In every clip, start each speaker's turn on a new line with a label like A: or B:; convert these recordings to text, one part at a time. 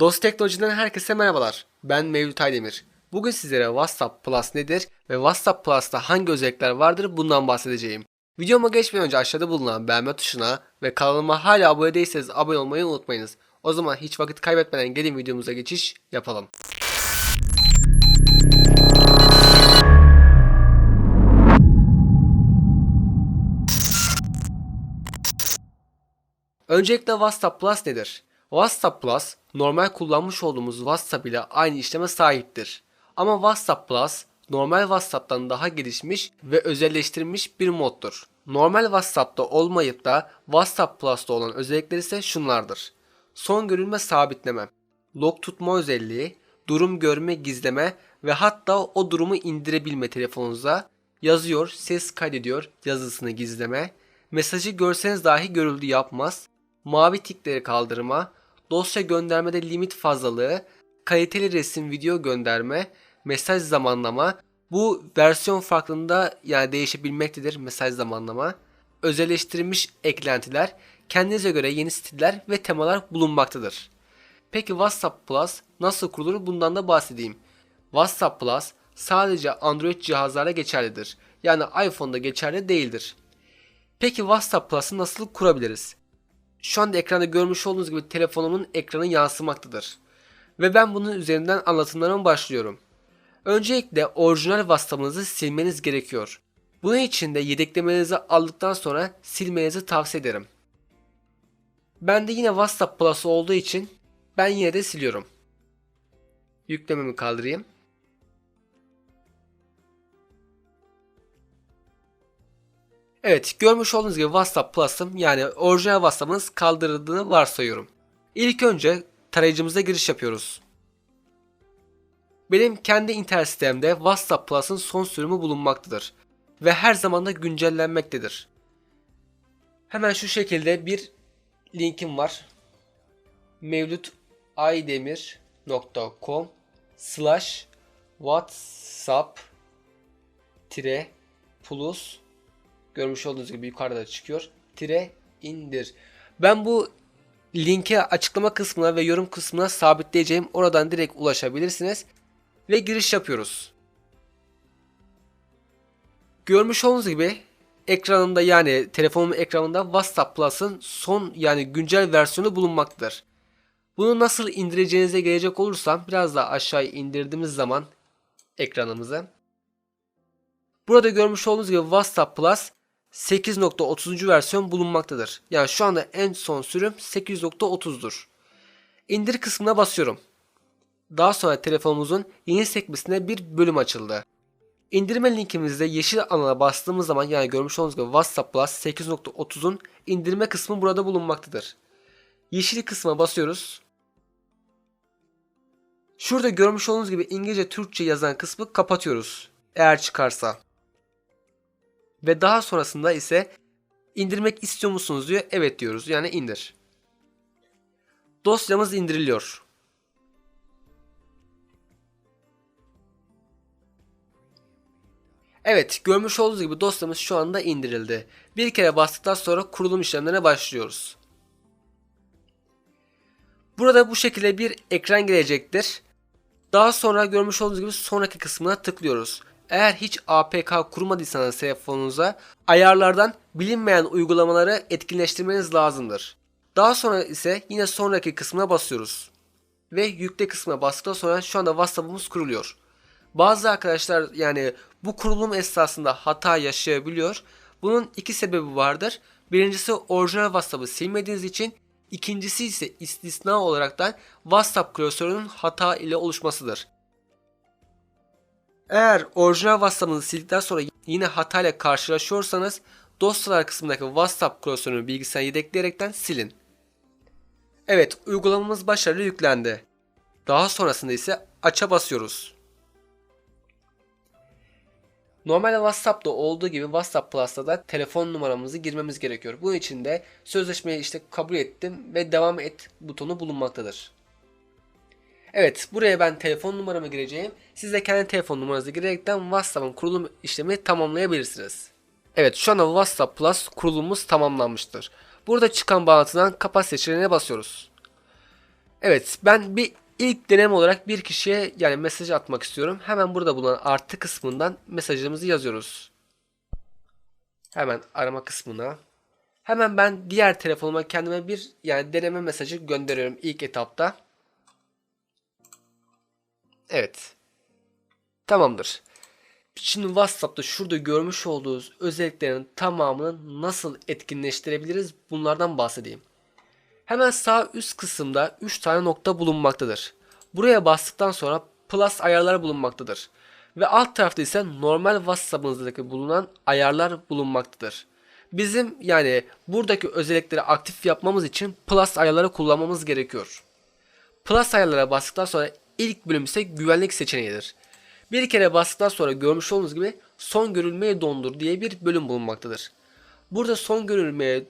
A: Dost Teknoloji'den herkese merhabalar. Ben Mevlüt Aydemir. Bugün sizlere WhatsApp Plus nedir ve WhatsApp Plus'ta hangi özellikler vardır bundan bahsedeceğim. Videoma geçmeden önce aşağıda bulunan beğenme tuşuna ve kanalıma hala abone değilseniz abone olmayı unutmayınız. O zaman hiç vakit kaybetmeden gelin videomuza geçiş yapalım. Öncelikle WhatsApp Plus nedir? WhatsApp Plus normal kullanmış olduğumuz WhatsApp ile aynı işleme sahiptir. Ama WhatsApp Plus normal WhatsApp'tan daha gelişmiş ve özelleştirilmiş bir moddur. Normal WhatsApp'ta olmayıp da WhatsApp Plus'ta olan özellikler ise şunlardır. Son görülme sabitleme, log tutma özelliği, durum görme gizleme ve hatta o durumu indirebilme telefonunuza, yazıyor, ses kaydediyor, yazısını gizleme, mesajı görseniz dahi görüldü yapmaz, mavi tikleri kaldırma, dosya göndermede limit fazlalığı, kaliteli resim video gönderme, mesaj zamanlama, bu versiyon farklılığında yani değişebilmektedir mesaj zamanlama, özelleştirilmiş eklentiler, kendinize göre yeni stiller ve temalar bulunmaktadır. Peki WhatsApp Plus nasıl kurulur bundan da bahsedeyim. WhatsApp Plus sadece Android cihazlara geçerlidir. Yani iPhone'da geçerli değildir. Peki WhatsApp Plus'ı nasıl kurabiliriz? Şu anda ekranda görmüş olduğunuz gibi telefonumun ekranı yansımaktadır. Ve ben bunun üzerinden anlatımlarıma başlıyorum. Öncelikle orijinal WhatsApp'ınızı silmeniz gerekiyor. Bunun için de yedeklemenizi aldıktan sonra silmenizi tavsiye ederim. Bende yine WhatsApp Plus olduğu için ben yine de siliyorum. Yüklememi kaldırayım. Evet görmüş olduğunuz gibi WhatsApp Plus'ım yani orijinal WhatsApp'ınız kaldırıldığını varsayıyorum. İlk önce tarayıcımıza giriş yapıyoruz. Benim kendi internet sitemde WhatsApp Plus'ın son sürümü bulunmaktadır ve her zaman da güncellenmektedir. Hemen şu şekilde bir linkim var. mevlutaydemir.com slash whatsapp plus görmüş olduğunuz gibi yukarıda çıkıyor. Tire indir. Ben bu linki açıklama kısmına ve yorum kısmına sabitleyeceğim. Oradan direkt ulaşabilirsiniz. Ve giriş yapıyoruz. Görmüş olduğunuz gibi ekranında yani telefonumun ekranında WhatsApp Plus'ın son yani güncel versiyonu bulunmaktadır. Bunu nasıl indireceğinize gelecek olursam biraz daha aşağı indirdiğimiz zaman ekranımızı. Burada görmüş olduğunuz gibi WhatsApp Plus 8.30. versiyon bulunmaktadır. Yani şu anda en son sürüm 8.30'dur. İndir kısmına basıyorum. Daha sonra telefonumuzun yeni sekmesine bir bölüm açıldı. İndirme linkimizde yeşil alana bastığımız zaman yani görmüş olduğunuz gibi WhatsApp Plus 8.30'un indirme kısmı burada bulunmaktadır. Yeşil kısma basıyoruz. Şurada görmüş olduğunuz gibi İngilizce Türkçe yazan kısmı kapatıyoruz. Eğer çıkarsa. Ve daha sonrasında ise indirmek istiyor musunuz diyor. Evet diyoruz. Yani indir. Dosyamız indiriliyor. Evet görmüş olduğunuz gibi dosyamız şu anda indirildi. Bir kere bastıktan sonra kurulum işlemlerine başlıyoruz. Burada bu şekilde bir ekran gelecektir. Daha sonra görmüş olduğunuz gibi sonraki kısmına tıklıyoruz. Eğer hiç APK kurmadıysanız telefonunuza ayarlardan bilinmeyen uygulamaları etkinleştirmeniz lazımdır. Daha sonra ise yine sonraki kısmına basıyoruz. Ve yükle kısmına bastıktan sonra şu anda WhatsApp'ımız kuruluyor. Bazı arkadaşlar yani bu kurulum esnasında hata yaşayabiliyor. Bunun iki sebebi vardır. Birincisi orijinal WhatsApp'ı silmediğiniz için, ikincisi ise istisna olaraktan WhatsApp klasörünün hata ile oluşmasıdır. Eğer orijinal WhatsApp'ınızı sildikten sonra yine hata ile karşılaşıyorsanız dosyalar kısmındaki WhatsApp klasörünü bilgisayara yedekleyerekten silin. Evet uygulamamız başarılı yüklendi. Daha sonrasında ise aça basıyoruz. Normalde WhatsApp'ta olduğu gibi WhatsApp Plus'ta da telefon numaramızı girmemiz gerekiyor. Bunun için de sözleşmeyi işte kabul ettim ve devam et butonu bulunmaktadır. Evet buraya ben telefon numaramı gireceğim. Siz de kendi telefon numaranızı girerekten WhatsApp'ın kurulum işlemi tamamlayabilirsiniz. Evet şu anda WhatsApp Plus kurulumumuz tamamlanmıştır. Burada çıkan bağlantıdan kapat seçeneğine basıyoruz. Evet ben bir ilk deneme olarak bir kişiye yani mesaj atmak istiyorum. Hemen burada bulunan artı kısmından mesajımızı yazıyoruz. Hemen arama kısmına. Hemen ben diğer telefonuma kendime bir yani deneme mesajı gönderiyorum ilk etapta. Evet. Tamamdır. Şimdi WhatsApp'ta şurada görmüş olduğunuz özelliklerin tamamını nasıl etkinleştirebiliriz bunlardan bahsedeyim. Hemen sağ üst kısımda 3 tane nokta bulunmaktadır. Buraya bastıktan sonra plus ayarlar bulunmaktadır. Ve alt tarafta ise normal WhatsApp'ınızdaki bulunan ayarlar bulunmaktadır. Bizim yani buradaki özellikleri aktif yapmamız için plus ayarları kullanmamız gerekiyor. Plus ayarlara bastıktan sonra ilk bölüm ise güvenlik seçeneğidir. Bir kere bastıktan sonra görmüş olduğunuz gibi son görülmeye dondur diye bir bölüm bulunmaktadır. Burada son görülmeye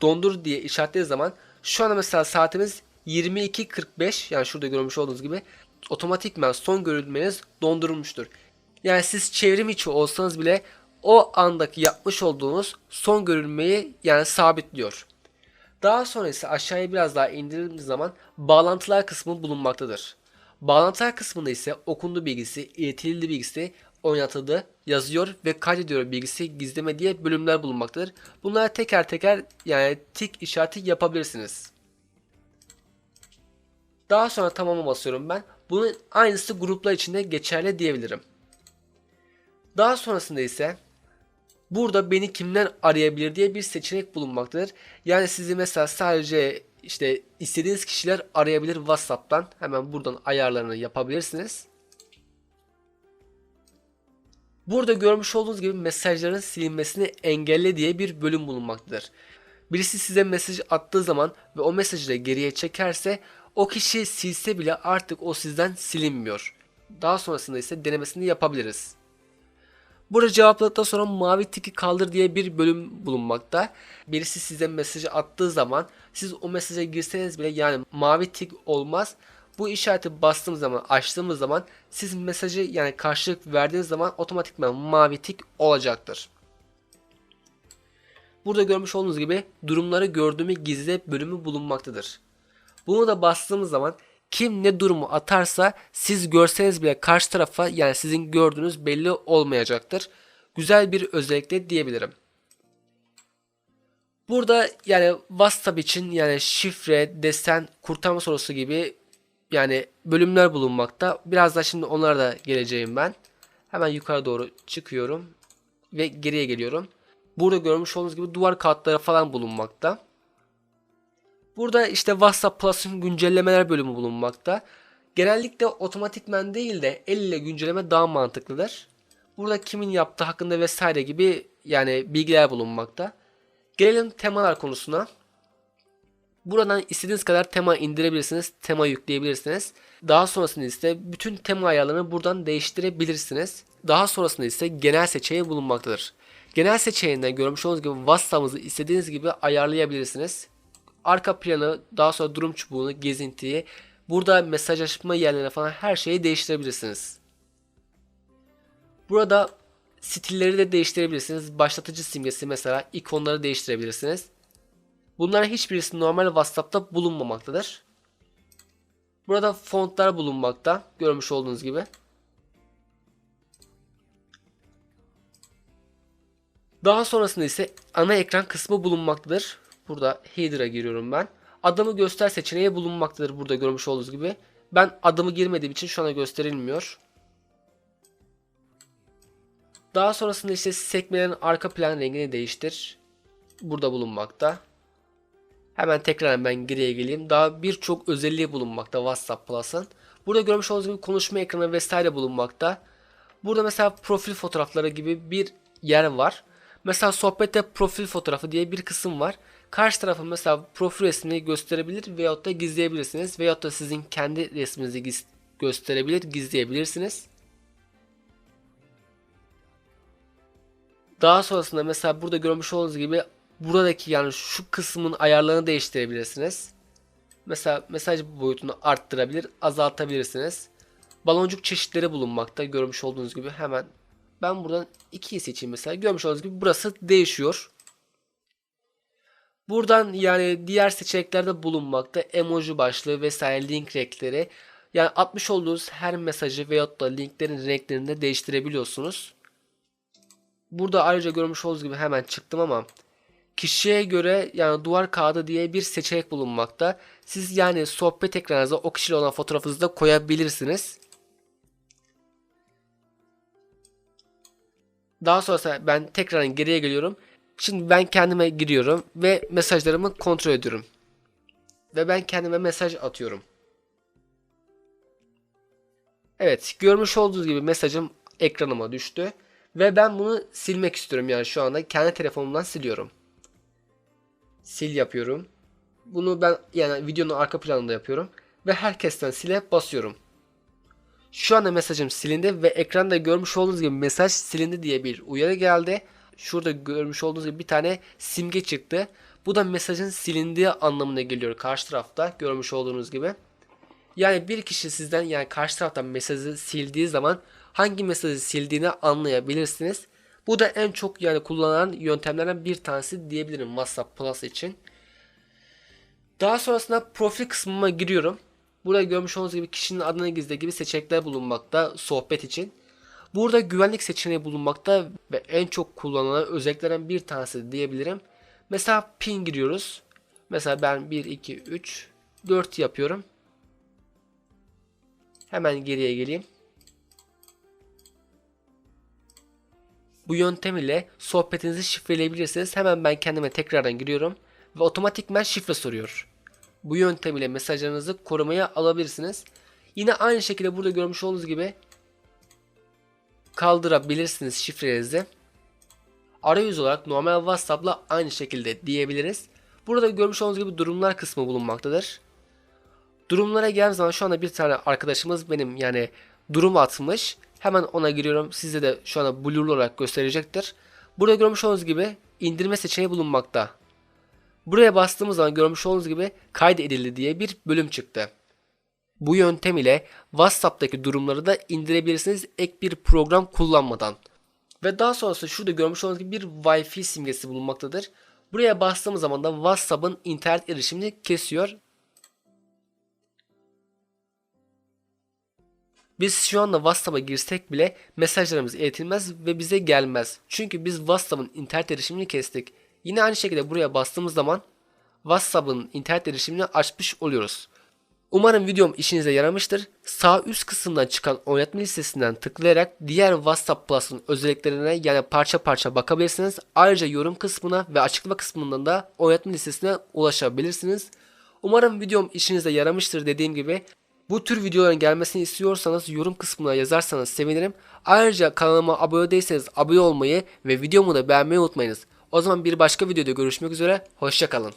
A: dondur diye işaretlediği zaman şu anda mesela saatimiz 22.45 yani şurada görmüş olduğunuz gibi otomatikman son görülmeniz dondurulmuştur. Yani siz çevrim içi olsanız bile o andaki yapmış olduğunuz son görülmeyi yani sabitliyor. Daha sonra ise aşağıya biraz daha indirdiğimiz zaman bağlantılar kısmı bulunmaktadır. Bağlantılar kısmında ise okundu bilgisi, iletildi bilgisi, oynatıldı, yazıyor ve kaydediyor bilgisi gizleme diye bölümler bulunmaktadır. Bunlara teker teker yani tik işareti yapabilirsiniz. Daha sonra tamama basıyorum ben. Bunun aynısı gruplar içinde geçerli diyebilirim. Daha sonrasında ise burada beni kimden arayabilir diye bir seçenek bulunmaktadır. Yani sizi mesela sadece işte istediğiniz kişiler arayabilir WhatsApp'tan. Hemen buradan ayarlarını yapabilirsiniz. Burada görmüş olduğunuz gibi mesajların silinmesini engelle diye bir bölüm bulunmaktadır. Birisi size mesaj attığı zaman ve o mesajı da geriye çekerse o kişi silse bile artık o sizden silinmiyor. Daha sonrasında ise denemesini yapabiliriz. Burada cevapladıktan sonra mavi tiki kaldır diye bir bölüm bulunmakta. Birisi size mesajı attığı zaman siz o mesaja girseniz bile yani mavi tik olmaz. Bu işareti bastığımız zaman açtığımız zaman siz mesajı yani karşılık verdiğiniz zaman otomatikman mavi tik olacaktır. Burada görmüş olduğunuz gibi durumları gördüğümü gizle bölümü bulunmaktadır. Bunu da bastığımız zaman kim ne durumu atarsa siz görseniz bile karşı tarafa yani sizin gördüğünüz belli olmayacaktır. Güzel bir özellikle diyebilirim. Burada yani WhatsApp için yani şifre, desen, kurtarma sorusu gibi yani bölümler bulunmakta. Biraz da şimdi onlara da geleceğim ben. Hemen yukarı doğru çıkıyorum ve geriye geliyorum. Burada görmüş olduğunuz gibi duvar kağıtları falan bulunmakta. Burada işte WhatsApp Plus'ın güncellemeler bölümü bulunmakta. Genellikle otomatikmen değil de el ile güncelleme daha mantıklıdır. Burada kimin yaptığı hakkında vesaire gibi yani bilgiler bulunmakta. Gelelim temalar konusuna. Buradan istediğiniz kadar tema indirebilirsiniz, tema yükleyebilirsiniz. Daha sonrasında ise bütün tema ayarlarını buradan değiştirebilirsiniz. Daha sonrasında ise genel seçeneği bulunmaktadır. Genel seçeneğinden görmüş olduğunuz gibi WhatsApp'ınızı istediğiniz gibi ayarlayabilirsiniz. Arka planı, daha sonra durum çubuğunu, gezintiyi, burada mesajlaşma yerlerine falan her şeyi değiştirebilirsiniz. Burada stilleri de değiştirebilirsiniz. Başlatıcı simgesi mesela ikonları değiştirebilirsiniz. Bunların hiçbirisi normal WhatsApp'ta bulunmamaktadır. Burada fontlar bulunmakta. Görmüş olduğunuz gibi. Daha sonrasında ise ana ekran kısmı bulunmaktadır. Burada header'a giriyorum ben. Adımı göster seçeneği bulunmaktadır burada görmüş olduğunuz gibi. Ben adımı girmediğim için şu anda gösterilmiyor. Daha sonrasında işte sekmelerin arka plan rengini değiştir. Burada bulunmakta. Hemen tekrar ben geriye geleyim. Daha birçok özelliği bulunmakta WhatsApp Plus'ın. Burada görmüş olduğunuz gibi konuşma ekranı vesaire bulunmakta. Burada mesela profil fotoğrafları gibi bir yer var. Mesela sohbette profil fotoğrafı diye bir kısım var. Karşı tarafın mesela profil resmini gösterebilir veyahut da gizleyebilirsiniz. Veyahut da sizin kendi resminizi gösterebilir, gizleyebilirsiniz. Daha sonrasında mesela burada görmüş olduğunuz gibi buradaki yani şu kısmın ayarlarını değiştirebilirsiniz. Mesela mesaj boyutunu arttırabilir, azaltabilirsiniz. Baloncuk çeşitleri bulunmakta görmüş olduğunuz gibi hemen ben buradan 2'yi seçeyim mesela. Görmüş olduğunuz gibi burası değişiyor. Buradan yani diğer seçeneklerde bulunmakta emoji başlığı vesaire link renkleri. Yani atmış olduğunuz her mesajı veyahut da linklerin renklerini de değiştirebiliyorsunuz. Burada ayrıca görmüş olduğunuz gibi hemen çıktım ama kişiye göre yani duvar kağıdı diye bir seçenek bulunmakta. Siz yani sohbet ekranınıza o kişiyle olan fotoğrafınızı da koyabilirsiniz. Daha sonrasında ben tekrar geriye geliyorum. Şimdi ben kendime giriyorum ve mesajlarımı kontrol ediyorum. Ve ben kendime mesaj atıyorum. Evet görmüş olduğunuz gibi mesajım ekranıma düştü. Ve ben bunu silmek istiyorum yani şu anda kendi telefonumdan siliyorum. Sil yapıyorum. Bunu ben yani videonun arka planında yapıyorum. Ve herkesten sile basıyorum. Şu anda mesajım silindi ve ekranda görmüş olduğunuz gibi mesaj silindi diye bir uyarı geldi. Şurada görmüş olduğunuz gibi bir tane simge çıktı. Bu da mesajın silindiği anlamına geliyor karşı tarafta görmüş olduğunuz gibi. Yani bir kişi sizden yani karşı taraftan mesajı sildiği zaman hangi mesajı sildiğini anlayabilirsiniz. Bu da en çok yani kullanılan yöntemlerden bir tanesi diyebilirim WhatsApp Plus için. Daha sonrasında profil kısmıma giriyorum. Burada görmüş olduğunuz gibi kişinin adını gizle gibi seçenekler bulunmakta sohbet için. Burada güvenlik seçeneği bulunmakta ve en çok kullanılan özelliklerden bir tanesi diyebilirim. Mesela pin giriyoruz. Mesela ben 1, 2, 3, 4 yapıyorum. Hemen geriye geleyim. Bu yöntem ile sohbetinizi şifreleyebilirsiniz. Hemen ben kendime tekrardan giriyorum ve otomatikmen şifre soruyor. Bu yöntem ile mesajlarınızı korumaya alabilirsiniz. Yine aynı şekilde burada görmüş olduğunuz gibi kaldırabilirsiniz şifrenizi. Arayüz olarak normal WhatsApp'la aynı şekilde diyebiliriz. Burada görmüş olduğunuz gibi durumlar kısmı bulunmaktadır. Durumlara geldiğim zaman şu anda bir tane arkadaşımız benim yani durum atmış. Hemen ona giriyorum. Size de şu anda blur olarak gösterecektir. Burada görmüş olduğunuz gibi indirme seçeneği bulunmakta. Buraya bastığımız zaman görmüş olduğunuz gibi kaydedildi diye bir bölüm çıktı. Bu yöntem ile WhatsApp'taki durumları da indirebilirsiniz ek bir program kullanmadan. Ve daha sonrasında şurada görmüş olduğunuz gibi bir Wi-Fi simgesi bulunmaktadır. Buraya bastığımız zaman da WhatsApp'ın internet erişimini kesiyor. Biz şu anda WhatsApp'a girsek bile mesajlarımız iletilmez ve bize gelmez. Çünkü biz WhatsApp'ın internet erişimini kestik. Yine aynı şekilde buraya bastığımız zaman WhatsApp'ın internet erişimini açmış oluyoruz. Umarım videom işinize yaramıştır. Sağ üst kısımdan çıkan oynatma listesinden tıklayarak diğer WhatsApp Plus'ın özelliklerine yani parça parça bakabilirsiniz. Ayrıca yorum kısmına ve açıklama kısmından da oynatma listesine ulaşabilirsiniz. Umarım videom işinize yaramıştır dediğim gibi. Bu tür videoların gelmesini istiyorsanız yorum kısmına yazarsanız sevinirim. Ayrıca kanalıma abone değilseniz abone olmayı ve videomu da beğenmeyi unutmayınız. O zaman bir başka videoda görüşmek üzere. Hoşçakalın.